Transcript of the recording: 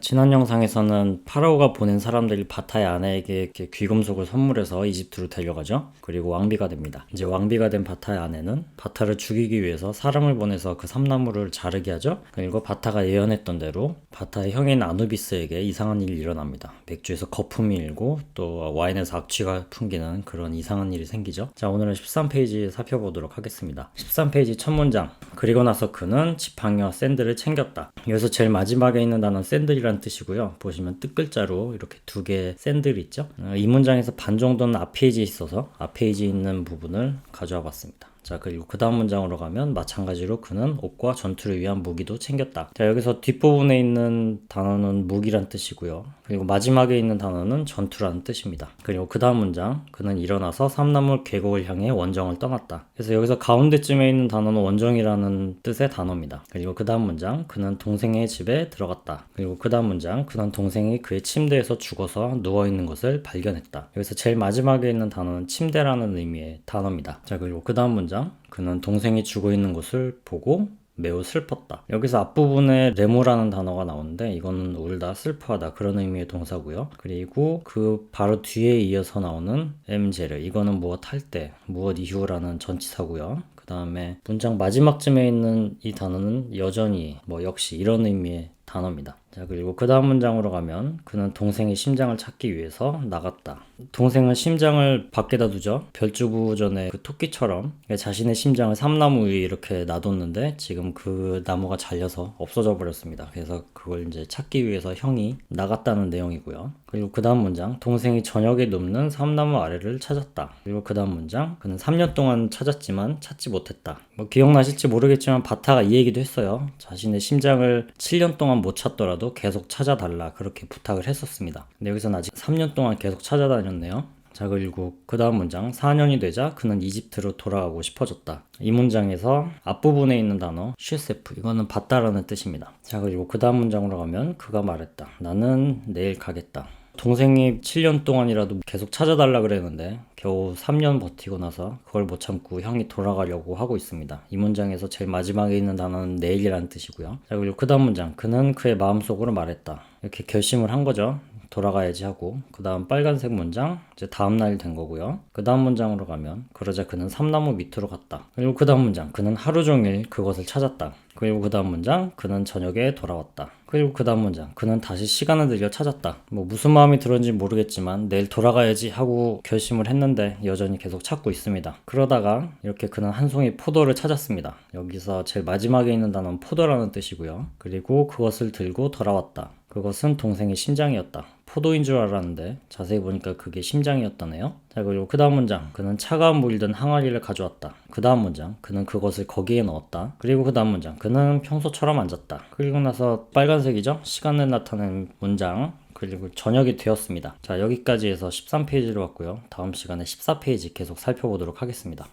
지난 영상에서는 파라오가 보낸 사람들이 바타의 아내에게 귀금속을 선물해서 이집트로 데려가죠. 그리고 왕비가 됩니다. 이제 왕비가 된 바타의 아내는 바타를 죽이기 위해서 사람을 보내서 그 삼나무를 자르게 하죠. 그리고 바타가 예언했던 대로 바타의 형인 아누비스에게 이상한 일이 일어납니다. 맥주에서 거품이 일고 또 와인에서 악취가 풍기는 그런 이상한 일이 생기죠. 자, 오늘은 13페이지 살펴보도록 하겠습니다. 13페이지 첫 문장. 그리고 나서 그는 지팡이와 샌들을 챙겼다. 여기서 제일 마지막에 있는 단어는 샌들이란 뜻이고요. 보시면 뜻글자로 이렇게 두 개의 샌들이 있죠. 어, 이 문장에서 반 정도는 앞페이지에 있어서 앞페이지에 있는 부분을 가져와 봤습니다. 자, 그리고 그 다음 문장으로 가면 마찬가지로 그는 옷과 전투를 위한 무기도 챙겼다. 자, 여기서 뒷부분에 있는 단어는 무기란 뜻이고요. 그리고 마지막에 있는 단어는 전투라는 뜻입니다. 그리고 그 다음 문장, 그는 일어나서 삼나물 계곡을 향해 원정을 떠났다. 그래서 여기서 가운데쯤에 있는 단어는 원정이라는 뜻의 단어입니다. 그리고 그 다음 문장, 그는 동생의 집에 들어갔다. 그리고 그 다음 문장, 그는 동생이 그의 침대에서 죽어서 누워있는 것을 발견했다. 여기서 제일 마지막에 있는 단어는 침대라는 의미의 단어입니다. 자, 그리고 그 다음 문장, 그는 동생이 죽어 있는 것을 보고 매우 슬펐다. 여기서 앞부분에 레모라는 단어가 나오는데 이거는 울다, 슬퍼하다 그런 의미의 동사고요. 그리고 그 바로 뒤에 이어서 나오는 엠제르 이거는 무엇 할 때, 무엇 이후라는 전치사고요. 그 다음에 문장 마지막쯤에 있는 이 단어는 여전히 뭐 역시 이런 의미의 단어입니다. 자, 그리고 그 다음 문장으로 가면 그는 동생의 심장을 찾기 위해서 나갔다. 동생은 심장을 밖에다 두죠. 별주부 전에 그 토끼처럼 자신의 심장을 삼나무 위에 이렇게 놔뒀는데 지금 그 나무가 잘려서 없어져 버렸습니다. 그래서 그걸 이제 찾기 위해서 형이 나갔다는 내용이고요. 그리고 그 다음 문장 동생이 저녁에 눕는 삼나무 아래를 찾았다. 그리고 그 다음 문장 그는 3년 동안 찾았지만 찾지 못했다. 뭐 기억나실지 모르겠지만 바타가 이 얘기도 했어요. 자신의 심장을 7년 동안 못 찾더라도 계속 찾아달라 그렇게 부탁을 했었습니다. 근데 여기서는 아직 3년 동안 계속 찾아다녔네요. 자 그리고 그 다음 문장 4년이 되자 그는 이집트로 돌아가고 싶어졌다. 이 문장에서 앞부분에 있는 단어 슈세프 이거는 봤다라는 뜻입니다. 자 그리고 그 다음 문장으로 가면 그가 말했다. 나는 내일 가겠다. 동생이 7년 동안이라도 계속 찾아달라 그랬는데 겨우 3년 버티고 나서 그걸 못 참고 형이 돌아가려고 하고 있습니다. 이 문장에서 제일 마지막에 있는 단어는 내일이라는 뜻이고요. 자 그리고 그 다음 문장 그는 그의 마음속으로 말했다. 이렇게 결심을 한 거죠. 돌아가야지 하고 그 다음 빨간색 문장 이제 다음 날된 거고요. 그 다음 문장으로 가면 그러자 그는 삼나무 밑으로 갔다. 그리고 그 다음 문장 그는 하루 종일 그것을 찾았다. 그리고 그 다음 문장 그는 저녁에 돌아왔다. 그리고 그 다음 문장 그는 다시 시간을 들여 찾았다. 뭐 무슨 마음이 들었는지 모르겠지만 내일 돌아가야지 하고 결심을 했는데 여전히 계속 찾고 있습니다. 그러다가 이렇게 그는 한 송이 포도를 찾았습니다. 여기서 제일 마지막에 있는 단어는 포도라는 뜻이고요. 그리고 그것을 들고 돌아왔다. 그것은 동생의 심장이었다. 포도인 줄 알았는데 자세히 보니까 그게 심장이었다네요. 자 그리고 그 다음 문장 그는 차가운 물이 든 항아리를 가져왔다. 그 다음 문장 그는 그것을 거기에 넣었다. 그리고 그 다음 문장 그는 평소처럼 앉았다. 그리고 나서 빨간색이죠. 시간을 나타낸 문장 그리고 저녁이 되었습니다. 자 여기까지 해서 13페이지로 왔고요. 다음 시간에 14페이지 계속 살펴보도록 하겠습니다.